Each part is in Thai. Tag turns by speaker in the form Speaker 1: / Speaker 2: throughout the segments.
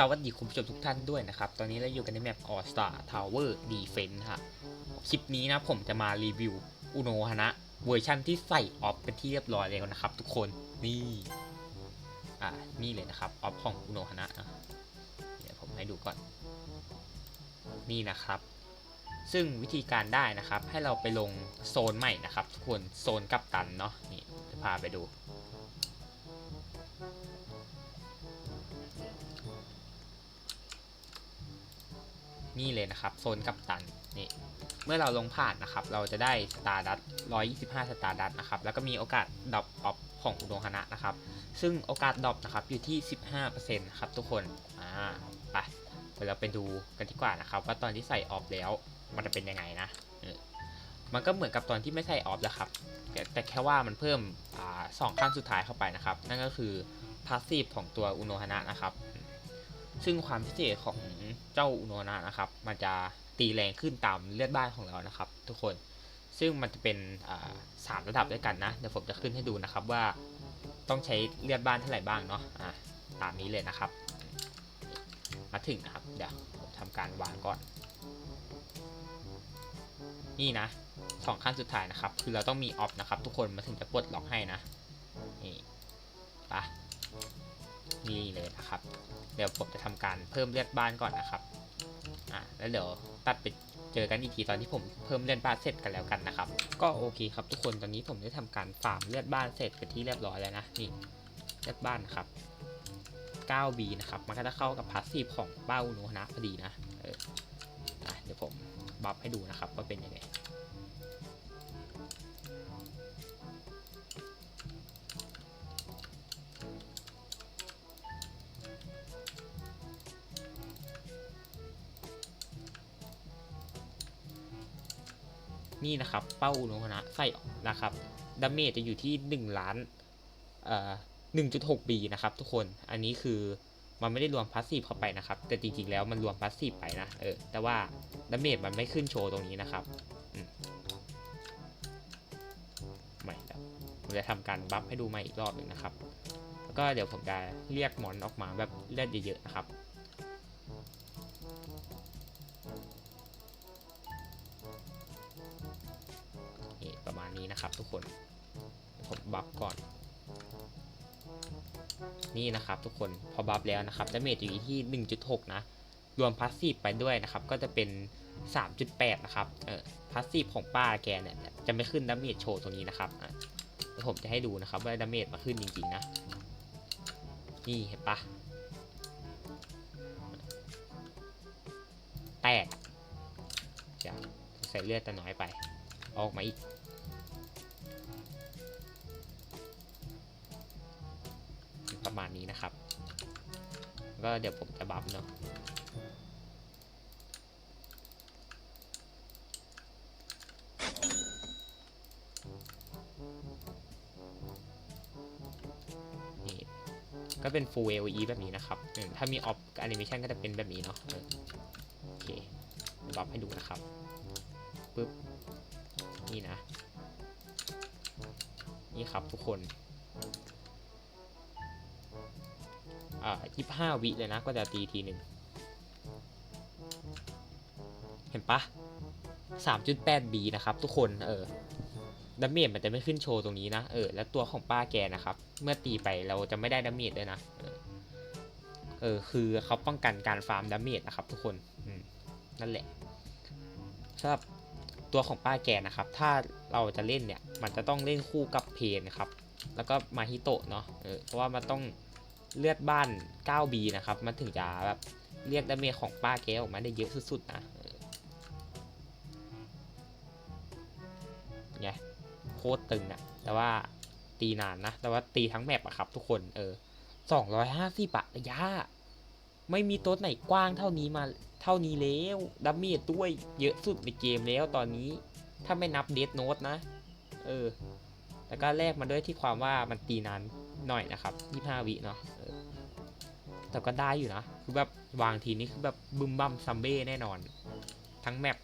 Speaker 1: สวัสดีคุณผู้ชมทุกท่านด้วยนะครับ ตอนนี้เราอยู่กันในแมป All Star Tower Defense ฮะคลิปนี้นะผมจะมารีวิวอุโนฮานะเวอร์ชั่นที่ใส่ออฟเป็นที่เรียบร้อยแล้วนะครับ ทุกคนนี่ อ่านี่เลยนะครับออฟของอุโนฮานะเดี๋ยวผมให้ดูก่อน นี่นะครับ ซึ่งวิธีการได้นะครับ ให้เราไปลงโซนใหม่นะครับ ทุกคนโซนกัปตันเนาะนี่จะพาไปดู นี่เลยนะครับโซนกัปตันนี่เมื่อเราลงผ่านนะครับ เราจะได้สตาร์ดัต125 สตาร์ดัตนะครับ แล้วก็มีโอกาสดรอปออฟของอุดงคณะนะครับ ซึ่งโอกาสดรอปนะครับอยู่ที่ 15%ครับทุกคน อ่าไปเดี๋ยวเราไปดูกันดีกว่านะครับ ว่าตอนที่ใส่ออฟแล้วมันจะเป็นยังไงนะมันก็เหมือนกับตอนที่ไม่ใส่ออฟแล้วครับแต่แค่ว่ามันเพิ่มอสองขั้นสุดท้ายเข้าไปนะครับ นั่นก็คือพาสซีฟของตัวอุโนฮานะนะครับ ซึ่งความพิเศษของเจ้าอุโนนะนะครับ มันจะตีแรงขึ้นตามเลือดบ้านของเรานะครับ ทุกคน ซึ่งมันจะเป็นสามระดับด้วยกันนะ เดี๋ยวผมจะขึ้นให้ดูนะครับว่าต้องใช้เลือดบ้านเท่าไหร่บ้างเนาะอ่าตามนี้เลยนะครับ มาถึงนะครับ เดี๋ยวผมทำการวางก่อน นี่นะสองขั้นสุดท้ายนะครับ คือเราต้องมีออฟนะครับ ทุกคนมาถึงจะปลดล็อกให้นะ นี่ไปะ นี่เลยนะครับ เดี๋ยวผมจะทำการเพิ่มเลือดบ้านก่อนนะครับอะแล้วเดี๋ยวตัดไปเจอกันอีกทีตอนที่ผมเพิ่มเลือดบ้านเสร็จกันแล้วกันนะครับ ก็โอเคครับทุกคนตอนนี้ผมได้ทำการฟาร์มเลือดบ้านเสร็จเป็นที่เรียบร้อยแล้วนะนี่เลือดบ้านนะครับ 9B นะครับมันก็จะเข้ากับพาสซีฟของเป้าโนนะพอดีนะเออเดี๋ยวผมบัฟให้ดูนะครับว่าเป็นยังไง นี่นะครับ เป้าอุโนนะใส่นะครับดาเมจจะอยู่ที่ 1 ล้านเอ่อ1.6บีนะครับ ทุกคน อันนี้คือมันไม่ได้รวมพาสซีฟเข้าไปนะครับ แต่จริงๆแล้วมันรวมพาสซีฟไปนะ เออ แต่ว่าดาเมจมันไม่ขึ้นโชว์ตรงนี้นะครับอืมไม่แล้วผมจะทำการบัฟให้ดูใหม่อีกรอบหนึ่งนะครับ แล้วก็เดี๋ยวผมจะเรียกหมอนออกมาแบบเลือดเยอะๆนะครับ นะครับทุกคนผมบัฟก่อน นี่นะครับทุกคนพอบัฟแล้วนะครับดาเมจอยู่ที่ 1.6 นะ รวมพาสซีฟไปด้วยนะครับ ก็จะเป็น 3.8 นะครับเออพาสซีฟของป้าแกเนี่ย จะไม่ขึ้นดาเมจโชว์ตรงนี้นะครับเดี๋ยวผมจะให้ดูนะครับว่าดาเมจมาขึ้นจริงๆนะ นี่เห็นปะแตกจะใส่เลือดแต่น้อยไป ออกมาอีก มาณนี้นะครับ ก็เดี๋ยวผมจะบัฟเนาะนี่ก็เป็น full AOE แบบนี้นะครับ ถ้ามี off กับ animation ก็จะเป็นแบบนี้เนาะโอเคบัฟให้ดูนะครับปึ๊บ นี่นะ นี่ครับทุกคน ยี่ห้าวิเลยนะก็จะตีทีหนึ่งเห็นปะสามจุดแปดบีนะครับ ทุกคน เออดาเมจมันจะไม่ขึ้นโชว์ตรงนี้นะ เออ แล้วตัวของป้าแกนะครับ เมื่อตีไปเราจะไม่ได้ดาเมจด้วยนะเออเออ คือเขาป้องกันการฟาร์มดาเมจนะครับ ทุกคนอืมนั่นแหละสำหรับตัวของป้าแกนะครับ ถ้าเราจะเล่นเนี่ย มันจะต้องเล่นคู่กับเพนครับ แล้วก็มาฮิโตะเนาะ เออ เพราะว่ามันต้อง เลือดบ้าน 9B นะครับ มันถึงจะแบบเรียกดาเมจของป้าแกออกมาได้เยอะสุดๆนะไงโคตรตึงอะแต่ว่าตีนานนะ แต่ว่าตีทั้งแมปอะครับทุกคน เออ250อะระยะ ไม่มีตัวไหนกว้างเท่านี้มาเท่านี้แล้วดัมเมจด้วยเยอะสุดในเกมแล้วตอนนี้ ถ้าไม่นับเด n โน e นะ เออ แล้วก็แลกมาด้วยที่ความว่ามันตีนานหน่อยนะครับ 25 วิเนาะแต่ก็ได้อยู่นะ คือแบบวางทีนี้คือแบบบึมบัมซัมเบ้แน่นอน ทั้งแมป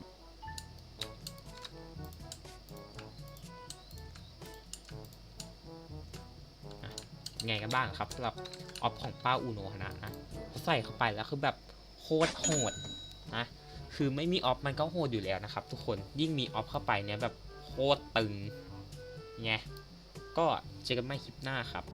Speaker 1: ไงกันบ้างครับสำหรับออฟของป้าอูโนฮนะนะใส่เข้าไปแล้วคือแบบโคตรโหดนะคือไม่มีออฟมันก็โหดอยู่แล้วนะครับ ทุกคนยิ่งมีออฟเข้าไปเนี่ยแบบโคตรตึง ไงก็เจอกันใหม่คลิปหน้าครับ